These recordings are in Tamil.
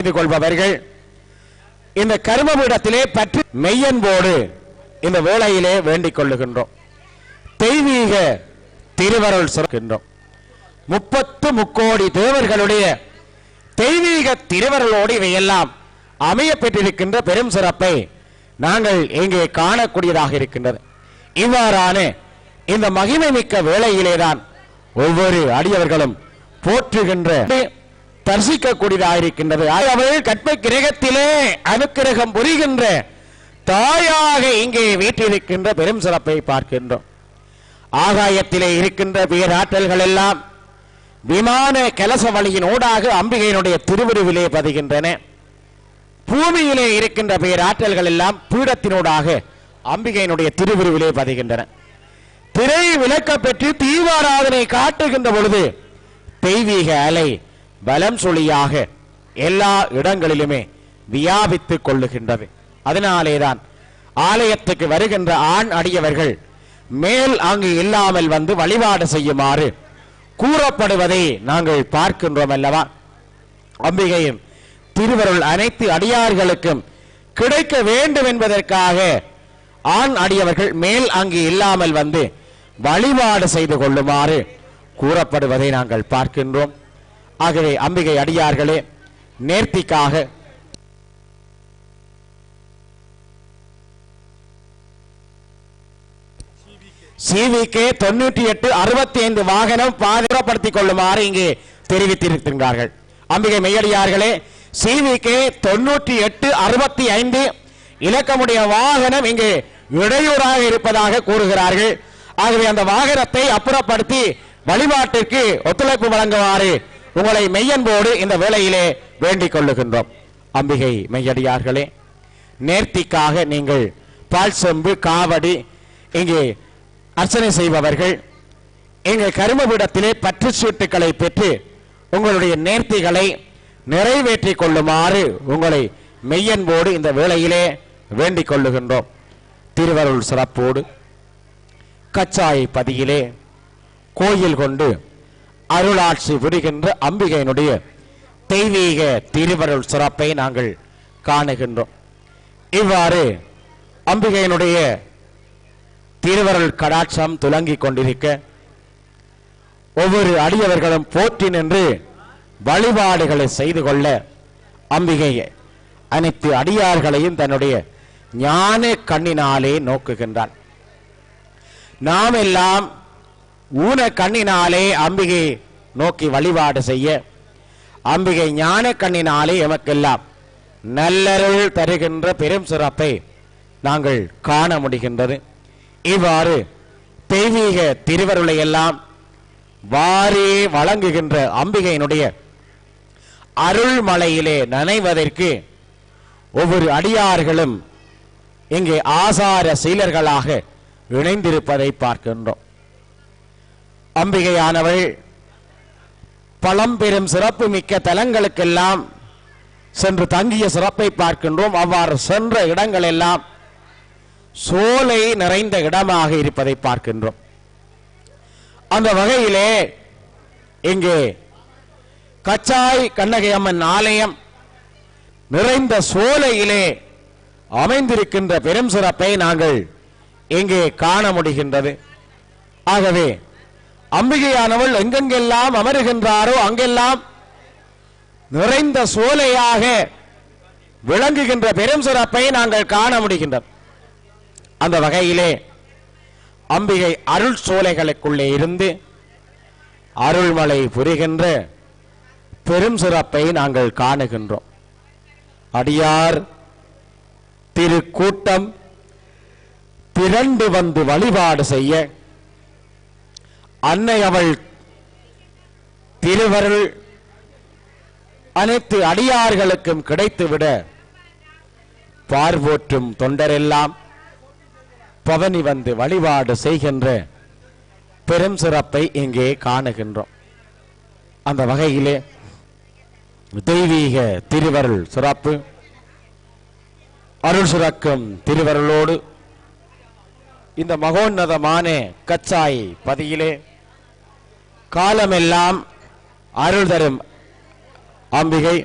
செய்து கொள்பவர்கள் இந்த கர்மபீடத்திலே பற்றி மெய்யன்போடு இந்த வேளையிலே வேண்டிக் கொள்ளுகின்றோம். தெய்வீக திருவருள் சுரக்கின்றோம் முப்பத்து முக்கோடி தேவர்களுடைய தெய்வீக திருவருளோடு இவையெல்லாம் அமைய பெற்றிருக்கின்ற பெரும் சிறப்பை நாங்கள் இங்கே காணக்கூடியதாக இருக்கின்றது. இவ்வாறான இந்த மகிமை மிக்க வேளையிலேதான் ஒவ்வொரு அடியவர்களும் போற்றுகின்ற தரிசிக்கக்கூடியதாக இருக்கின்றது அவர்கள் கற்ப கிரகத்திலே அனுக்கிரகம் புரிகின்ற தாயாக இங்கே வீட்டிருக்கின்ற பெரும் சிறப்பை பார்க்கின்றோம். ஆகாயத்திலே இருக்கின்ற பேராற்றல்கள் எல்லாம் விமான கலச வழியின் ஊடாக அம்பிகையினுடைய திருவுருவிலே பதிகின்றன. பூமியிலே இருக்கின்ற பேராற்றல்கள் எல்லாம் பீடத்தினூடாக அம்பிகையினுடைய திருவுருவிலே பதிகின்றன. திரை விளக்க பெற்று தீவாராதனை காட்டுகின்ற பொழுது தெய்வீக அலை பலம் சொலியாக எல்லா இடங்களிலுமே வியாபித்துக் கொள்ளுகின்றது. அதனாலேதான் ஆலயத்துக்கு வருகின்ற ஆண் அடியவர்கள் மேல் அங்கு இல்லாமல் வந்து வழிபாடு செய்யுமாறு கூறப்படுவதை நாங்கள் பார்க்கின்றோம் அல்லவா? அம்பிகையும் திருவருள் அனைத்து அடியார்களுக்கும் கிடைக்க வேண்டும் என்பதற்காக ஆண் அடியவர்கள் மேல் அங்கு இல்லாமல் வந்து வழிபாடு செய்து கொள்ளுமாறு கூறப்படுவதை நாங்கள் பார்க்கின்றோம். ஆகவே அம்பிகை அடியார்களே நேர்த்திக்காக சிவிகே தொண்ணூற்றி எட்டு அறுபத்தி ஐந்து வாகனம் பாதுகாப்படுத்திக் கொள்ளுமாறு இங்கே தெரிவித்திருக்கின்றார்கள். அம்பிகை மெய்யடியார்களே சிவிகே தொண்ணூற்றி எட்டு அறுபத்தி ஐந்து இலக்கமுடைய வாகனம் இங்கு இடையூறாக இருப்பதாக கூறுகிறார்கள். ஆகவே அந்த வாகனத்தை அப்புறப்படுத்தி வழிபாட்டிற்கு ஒத்துழைப்பு வழங்குமாறு உங்களை மெய்யன்போடு இந்த வேளையிலே வேண்டிக் கொள்ளுகின்றோம். அம்பிகை மெய்யடியார்களே நேர்த்திக்காக நீங்கள் பால் செம்பு காவடி இங்கே அர்ச்சனை செய்பவர்கள் எங்கள் கருமபீடத்திலே பற்று சீட்டுகளை பெற்று உங்களுடைய நேர்த்திகளை நிறைவேற்றிக் கொள்ளுமாறு உங்களை மெய்யன்போடு இந்த வேளையிலே வேண்டிக் கொள்ளுகின்றோம். திருவருள் சிறப்போடு கச்சாய் பதியிலே கோயில் கொண்டு அருளாட்சி புரிகின்ற அம்பிகையினுடைய தெய்வீக திருவருள் சிறப்பை நாங்கள் காணுகின்றோம். இவ்வாறு அம்பிகையினுடைய திருவருள் கடாட்சம் துலங்கிக் கொண்டிருக்க ஒவ்வொரு அடியவர்களும் போற்றி நின்று வழிபாடுகளை செய்து கொள்ள அம்பிகை அனைத்து அடியார்களையும் தன்னுடைய ஞான கண்ணினாலே நோக்குகின்றான். நாம் எல்லாம் ஊன கண்ணினாலே அம்பிகை நோக்கி வழிபாடு செய்ய அம்பிகை ஞான கண்ணினாலே எமக்கெல்லாம் நல்லருள் தருகின்ற பெரும் சிறப்பை நாங்கள் காண முடிகின்றது. இவ்வாறு தெய்வீக திருவருளை எல்லாம் வாரி வழங்குகின்ற அம்பிகையினுடைய அருள்மலையிலே நனைவதற்கு ஒவ்வொரு அடியார்களும் இங்கே ஆசார சீலர்களாக இணைந்திருப்பதை பார்க்கின்றோம். அம்பிகையானவள். பழம்பெரும் சிறப்பு மிக்க தலங்களுக்கெல்லாம் சென்று தங்கிய சிறப்பை பார்க்கின்றோம். அவ்வாறு சென்ற இடங்கள் எல்லாம் சோலை நிறைந்த இடமாக இருப்பதை பார்க்கின்றோம். அந்த வகையிலே இங்கே கச்சாய் கண்ணகை அம்மன் ஆலயம் நிறைந்த சோலையிலே அமைந்திருக்கின்ற பெரும் சிறப்பை நாங்கள் இங்கே காண முடிகின்றது. ஆகவே அம்பிகையானவள் எங்கெங்கெல்லாம் அமருகின்றாரோ அங்கெல்லாம் நிறைந்த சோலையாக விளங்குகின்ற பெரும் சிறப்பை நாங்கள் காண முடிகின்றோம் அந்த வகையிலே அம்பிகை அருள் சோலைகளுக்குள்ளே இருந்து அருள்மலை புரிகின்ற பெரும் சிறப்பை நாங்கள் காணுகின்றோம். அடியார் திருக்கூட்டம் திரண்டு வந்து வழிபாடு செய்ய அன்னை அவள் திருவருள் அனைத்து அடியார்களுக்கும் கிடைத்துவிட பார்வோற்றும் தொண்டரெல்லாம் பவனி வந்து வழிபாடு செய்கின்ற பெரும் சிறப்பை இங்கே காணுகின்றோம். அந்த வகையிலே தெய்வீக திருவருள் சிறப்பு அருள் சுரக்கும் திருவருளோடு இந்த மகோன்னதமான கச்சாய் பதியிலே காலமெல்லாம் அருள் தரும் அம்பிகை.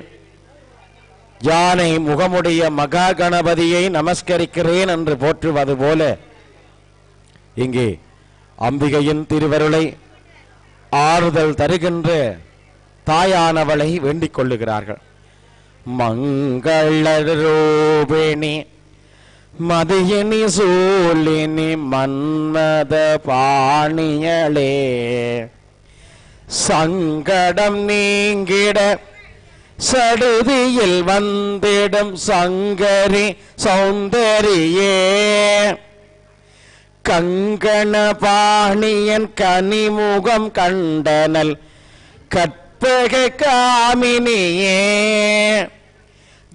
யானை முகமுடைய மகா கணபதியை நமஸ்கரிக்கிறேன் என்று போற்றுவது போல இங்கே அம்பிகையின் திருவருளை ஆறுதல் தருகின்ற தாயானவளை வேண்டிக் கொள்ளுகிறார்கள். மங்கள மதியினி சூழினி மன்மத பாணியளே. சங்கடம் நீங்கிட சடுதியில் வந்திடும் சங்கரி சௌந்தரியே. கங்கண பாணியன் கனிமுகம் கண்டனல் கற்பக காமினியே.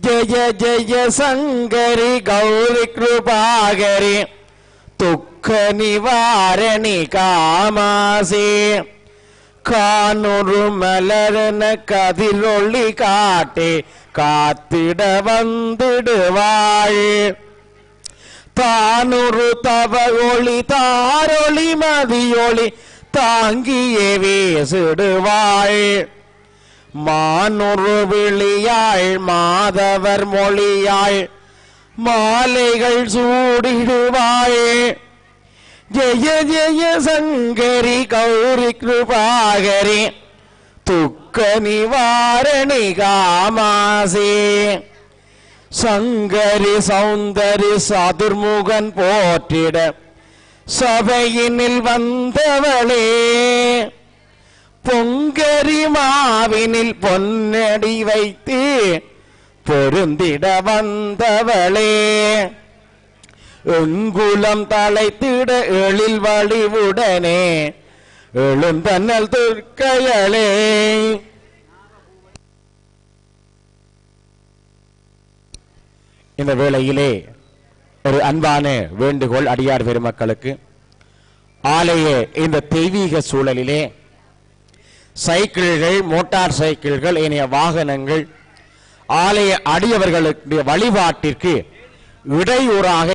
ஜய ஜய சங்கரி கௌரி கிருபாகரி துக்க நிவாரணி காமாசே. கானொரு மலரன கதிரொளி காட்டே காத்திட வந்துடுவாயே. தானொரு தவ ஒளி தாரொளி மதியொளி தாங்கியே வீசிடுவாள் மானொரு விழியாள் மாதவர் மொழியாள் மாலைகள் சூடிடுவாயே. ஜெய ஜெய சங்கரி கௌரி கிருபாகரி துக்க நிவாரணி காமாசே சங்கரி சௌந்தரி சதுர்முகன் போற்றிட சபையினில் வந்தவளே பொங்கரி மாவினில் பொன்னடி வைத்து பொருந்திட வந்தவளே. எங்குலம் தலைத்திட எழில் வடிவுடனே எழுந்தன்னல் துர்க்கையளே. இந்த வேளையிலே ஒரு அன்பான வேண்டுகோள் அடியார் பெருமக்களுக்கு ஆலய இந்த தெய்வீக சூழலிலே சைக்கிள்கள் மோட்டார் சைக்கிள்கள் ஏனைய வாகனங்கள் ஆலய அடியவர்களுடைய வழிபாட்டிற்கு இடையூறாக